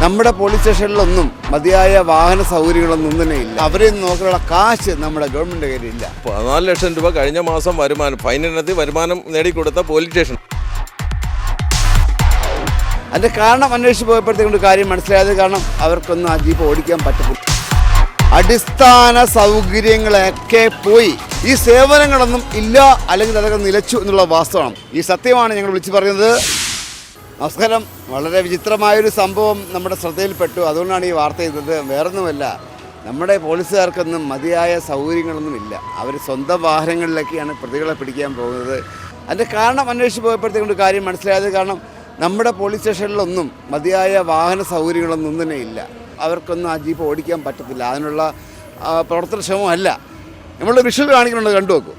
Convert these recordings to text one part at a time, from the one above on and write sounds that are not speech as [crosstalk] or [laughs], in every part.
നമ്മുടെ പോലീസ് സ്റ്റേഷനിലൊന്നും മതിയായ വാഹന സൗകര്യങ്ങളൊന്നും തന്നെ ഇല്ല. അവരെ നോക്കാനുള്ള കാശ് നമ്മുടെ ഗവൺമെന്റ് കയ്യിലില്ല. പതിനാല് ലക്ഷം രൂപ കഴിഞ്ഞ മാസം വരുമാനം ഫൈനലിനകത്ത് വരുമാനം നേടിക്കൊടുത്ത പോലീസ് സ്റ്റേഷൻ അതിന്റെ കാരണം അന്വേഷിച്ച് പോയപ്പോഴത്തേക്കും കാര്യം മനസ്സിലായത് കാരണം അവർക്കൊന്നും ആ ജീപ്പ് ഓടിക്കാൻ പറ്റത്തില്ല. അടിസ്ഥാന സൗകര്യങ്ങളൊക്കെ പോയി. ഈ സേവനങ്ങളൊന്നും ഇല്ല അല്ലെങ്കിൽ അതൊക്കെ നിലച്ചു എന്നുള്ള വാസ്തവമാണ്. ഈ സത്യമാണ് ഞങ്ങൾ വിളിച്ചു പറയുന്നത്. നമസ്കാരം വളരെ വിചിത്രമായൊരു സംഭവം നമ്മുടെ ശ്രദ്ധയിൽപ്പെട്ടു. അതുകൊണ്ടാണ് ഈ വാർത്ത ചെയ്തത്. വേറൊന്നുമല്ല നമ്മുടെ പോലീസുകാർക്കൊന്നും മതിയായ സൗകര്യങ്ങളൊന്നും ഇല്ല അവർ സ്വന്തം വാഹനങ്ങളിലൊക്കെയാണ് പ്രതികളെ പിടിക്കാൻ പോകുന്നത്. അതിന്റെ കാരണം അന്വേഷിച്ച് പോയപ്പോഴത്തേക്കൊണ്ട് കാര്യം മനസ്സിലായത് കാരണം നമ്മുടെ പോലീസ് സ്റ്റേഷനിലൊന്നും മതിയായ വാഹന സൗകര്യങ്ങളൊന്നും തന്നെ ഇല്ല. അവർക്കൊന്നും ആ ജീപ്പ് ഓടിക്കാൻ പറ്റത്തില്ല. അതിനുള്ള പ്രവർത്തനക്ഷമമല്ല. നമ്മൾ വിഷ്വൽ കാണിക്കുന്നുണ്ട്. കണ്ടു നോക്കൂ.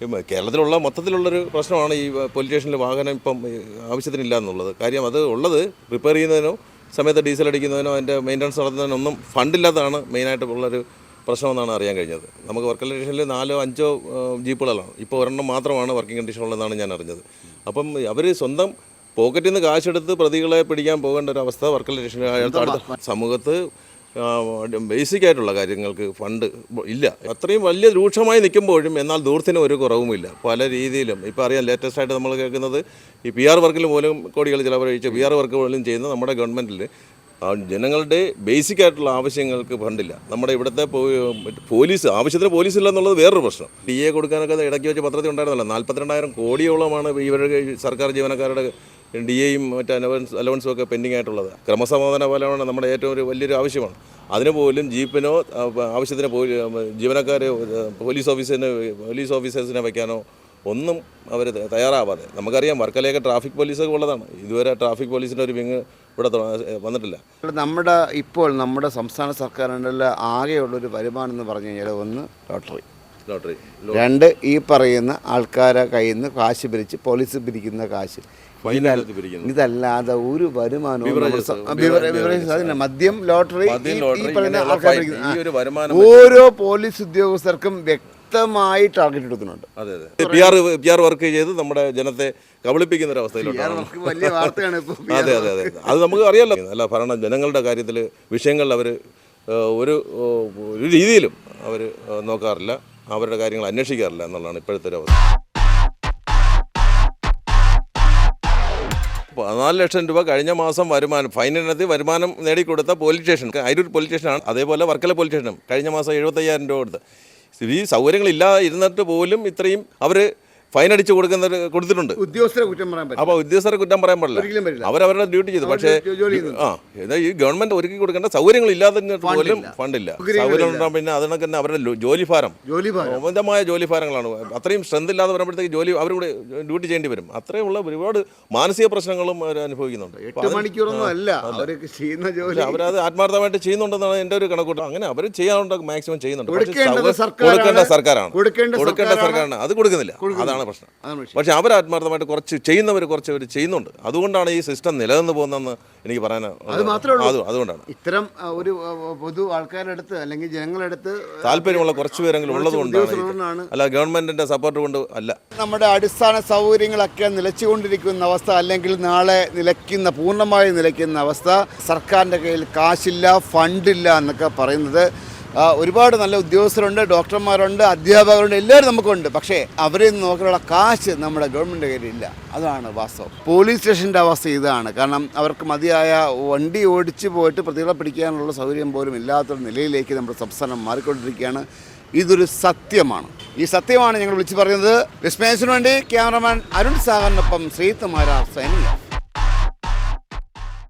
കേരളത്തിലുള്ള മൊത്തത്തിലുള്ളൊരു പ്രശ്നമാണ് ഈ പോലീസ് സ്റ്റേഷനിൽ വാഹനം ഇപ്പം ആവശ്യത്തിനില്ല എന്നുള്ളത്. കാര്യം അത് ഉള്ളത് റിപ്പയർ ചെയ്യുന്നതിനോ സമയത്ത് ഡീസൽ അടിക്കുന്നതിനോ അതിന്റെ മെയിന്റനൻസ് നടത്തുന്നതിനോ ഒന്നും ഫണ്ടില്ലാത്തതാണ് മെയിനായിട്ട് ഉള്ളൊരു പ്രശ്നമെന്നാണ് അറിയാൻ കഴിഞ്ഞത്. നമുക്ക് വർക്കിംഗ് കണ്ടീഷനിൽ നാലോ അഞ്ചോ ജീപ്പുകളാണ്. ഇപ്പോൾ ഒരെണ്ണം മാത്രമാണ് വർക്കിംഗ് കണ്ടീഷൻ ഉള്ളതെന്നാണ് ഞാൻ അറിഞ്ഞത്. അപ്പം അവർ സ്വന്തം പോക്കറ്റിൽ നിന്ന് കാശെടുത്ത് പ്രതികളെ പിടിക്കാൻ പോകേണ്ട ഒരു അവസ്ഥ വർക്കിംഗ് കണ്ടീഷൻ സമൂഹത്ത് ബേസിക് ആയിട്ടുള്ള കാര്യങ്ങൾക്ക് ഫണ്ട് ഇല്ല. അത്രയും വലിയ രൂക്ഷമായി നിൽക്കുമ്പോഴും എന്നാൽ ദൂർത്തിന് ഒരു കുറവുമില്ല. പല രീതിയിലും. ഇപ്പോൾ അറിയാം ലേറ്റസ്റ്റ് ആയിട്ട് നമ്മൾ കേൾക്കുന്നത് ഈ പി ആർ വർക്കിൽ പോലും കോടികൾ ചിലവഴിച്ച് പി ആർ വർക്ക് പോലും ചെയ്യുന്ന നമ്മുടെ ഗവൺമെന്റിൽ ജനങ്ങളുടെ ബേസിക് ആയിട്ടുള്ള ആവശ്യങ്ങൾക്ക് ഫണ്ടില്ല നമ്മുടെ ഇവിടുത്തെ പോലീസ് ആവശ്യത്തിന് പോലീസ് ഇല്ല എന്നുള്ളത് വേറൊരു പ്രശ്നം. ഡി എ കൊടുക്കാനൊക്കെ ഇടയ്ക്ക് വെച്ച് പത്രത്തിൽ ഉണ്ടായിരുന്നല്ലോ. നാൽപ്പത്തിരണ്ടായിരം കോടിയോളമാണ് ഇവരുടെ സർക്കാർ ജീവനക്കാരുടെ ഡി എയും മറ്റ് അലവൻസ് അലവൻസും ഒക്കെ പെൻഡിങ് ആയിട്ടുള്ളത്. ക്രമസമാധാന പാലമാണ് നമ്മുടെ ഏറ്റവും ഒരു വലിയൊരു ആവശ്യമാണ്. അതിന് പോലും ജീപ്പിനോ ആവശ്യത്തിന് ജീവനക്കാരെ പോലീസ് ഓഫീസിന് പോലീസ് ഓഫീസേഴ്സിനെ വയ്ക്കാനോ ഒന്നും അവർ തയ്യാറാവാതെ. നമുക്കറിയാം വർക്കലയൊക്കെ ട്രാഫിക് പോലീസൊക്കെ ഉള്ളതാണ്. ഇതുവരെ ട്രാഫിക് പോലീസിന്റെ ഒരു വിങ് ഇവിടെ വന്നിട്ടില്ല. നമ്മുടെ ഇപ്പോൾ നമ്മുടെ സംസ്ഥാന സർക്കാരിന്റെ ആകെയുള്ളൊരു വരുമാനം എന്ന് പറഞ്ഞു കഴിഞ്ഞാൽ ഒന്ന് ലോട്ടറി. ലോട്ടറി. രണ്ട് ഈ പറയുന്ന ആൾക്കാരെ കയ്യിൽ നിന്ന് കാശ് പിരിച്ച് പോലീസ് പിരിക്കുന്ന കാശ്. ഇതല്ലാതെ ഒരു വരുമാനവും മദ്യം ലോട്ടറി ഓരോ പോലീസ് ഉദ്യോഗസ്ഥർക്കും വ്യക്തമായി ടാർഗറ്റ് എടുക്കുന്നുണ്ട്. അതെ അതെ. P R P R work ചെയ്ത് നമ്മുടെ ജനത്തെ കബളിപ്പിക്കുന്ന ഒരു അവസ്ഥയിലോട്ടാണ് വലിയ വാർത്തയാണ് [laughs] അതെ അതെ അതെ. അത് നമുക്ക് അറിയാലോ. അല്ല ഭരണ ജനങ്ങളുടെ കാര്യത്തിൽ വിഷയങ്ങളിൽ അവർ ഒരു ഒരു രീതിയിലും അവർ നോക്കാറില്ല. അവരുടെ കാര്യങ്ങൾ അന്വേഷിക്കാറില്ല എന്നുള്ളതാണ് ഇപ്പോഴത്തെ ഒരു അവസ്ഥ. പതിനാല് ലക്ഷം രൂപ കഴിഞ്ഞ മാസം വരുമാനം ഫൈനലിനകത്ത് വരുമാനം നേടിക്കൊടുത്ത പോലീസ് സ്റ്റേഷൻ അരൂർ പോലീസ് സ്റ്റേഷനാണ്. അതേപോലെ വർക്കല പോലീസ് സ്റ്റേഷനും കഴിഞ്ഞ മാസം എഴുപത്തയ്യായിരം രൂപ കൊടുത്ത്. ഈ സൗകര്യങ്ങളില്ലാതെ ഇരുന്നിട്ട് പോലും ഇത്രയും അവർ ഫൈൻ അടിച്ച് കൊടുക്കുന്ന കൊടുത്തിട്ടുണ്ട്. ഉദ്യോഗസ്ഥരെ കുറ്റം പറയാൻ പറ്റും അപ്പോൾ ഉദ്യോഗസ്ഥരെ കുറ്റം പറയാൻ പാടില്ല പറ്റില്ല. അവരവരുടെ ഡ്യൂട്ടി ചെയ്തു. പക്ഷേ ആ ഈ ഗവൺമെന്റ് ഒരുക്കി കൊടുക്കേണ്ട സൗകര്യങ്ങൾ ഇല്ലാതെ പോലും ഫണ്ടില്ല. സൗകര്യം ഉണ്ടാകും പിന്നെ അതിനൊക്കെ തന്നെ അവരുടെ ജോലിഭാരം. ജോലി ഭാരം ജോലി ഭാരം അമിതമായ ജോലി ഭാരങ്ങളാണ് അത്രയും സ്ട്രെങ്ത് ഇല്ലാതെ വരുമ്പോഴത്തേക്ക് ജോലി അവരും കൂടെ ഡ്യൂട്ടി ചെയ്യേണ്ടി വരും. അത്രയുള്ള ഒരുപാട് മാനസിക പ്രശ്നങ്ങളും അവർ അനുഭവിക്കുന്നുണ്ട്. എട്ട് മണിക്കൂറൊന്നും അല്ല. അവരൊക്കെ ചെയ്യുന്ന ജോലി. അവരത് ആത്മാർത്ഥമായിട്ട് ചെയ്യുന്നുണ്ടെന്നാണ് എന്റെ ഒരു കണക്കൂട്ടം. അങ്ങനെ അവർ ചെയ്യാറുണ്ട് മാക്സിമം ചെയ്യുന്നുണ്ട്. കൊടുക്കേണ്ട സർക്കാരാണ്. കൊടുക്കേണ്ട സർക്കാരാണ്. അത് കൊടുക്കുന്നില്ല. അതാണ് അതാണ് പ്രശ്നം. പക്ഷെ അവർ ആത്മാർത്ഥമായിട്ട് കുറച്ച് ചെയ്യുന്നവർ കുറച്ച് അവർ ചെയ്യുന്നുണ്ട്. അതുകൊണ്ടാണ് ഈ സിസ്റ്റം നിലനിന്ന് പോകുന്നതെന്ന് എനിക്ക് പറയാൻ അത് മാത്രമേ അതുകൊണ്ടാണ്. ഇത്തരം ഒരു പൊതു ആൾക്കാരുടെ അടുത്ത് അല്ലെങ്കിൽ ജനങ്ങളുടെ അടുത്ത് താല്പര്യമുള്ള കുറച്ച് പേരെങ്കിലും ഉള്ളതുകൊണ്ടാണ് അല്ല ഗവൺമെന്റിന്റെ സപ്പോർട്ട് കൊണ്ട് അല്ല. നമ്മുടെ അടിസ്ഥാന സൗകര്യങ്ങളൊക്കെ നിലച്ചുകൊണ്ടിരിക്കുന്ന അവസ്ഥ അല്ലെങ്കിൽ നാളെ നിലയ്ക്കുന്ന പൂർണമായി നിലയ്ക്കുന്ന അവസ്ഥ സർക്കാരിന്റെ കയ്യിൽ കാശില്ല ഫണ്ടില്ല എന്നൊക്കെ പറയുന്നത് ഒരുപാട് നല്ല ഉദ്യോഗസ്ഥരുണ്ട് ഡോക്ടർമാരുണ്ട് അധ്യാപകരുണ്ട് എല്ലാവരും നമുക്കുണ്ട്. പക്ഷേ അവരെ നോക്കാനുള്ള കാശ് നമ്മുടെ ഗവൺമെന്റ് കയ്യിലില്ല. അതാണ് വാസ്തവം. പോലീസ് സ്റ്റേഷന്റെ അവസ്ഥ ഇതാണ്. കാരണം അവർക്ക് മതിയായ വണ്ടി ഓടിച്ച് പോയിട്ട് പ്രതികളെ പിടിക്കാനുള്ള സൗകര്യം പോലും ഇല്ലാത്തൊരു നിലയിലേക്ക് നമ്മുടെ സംസ്ഥാനം മാറിക്കൊണ്ടിരിക്കുകയാണ്. ഇതൊരു സത്യമാണ്. ഈ സത്യമാണ് ഞങ്ങൾ വിളിച്ചു പറയുന്നത്. വിസ്മയസിനു വേണ്ടി ക്യാമറമാൻ അരുൺ സാഗറിനൊപ്പം ശ്രീത്ത് മാരാർ സൈനിക.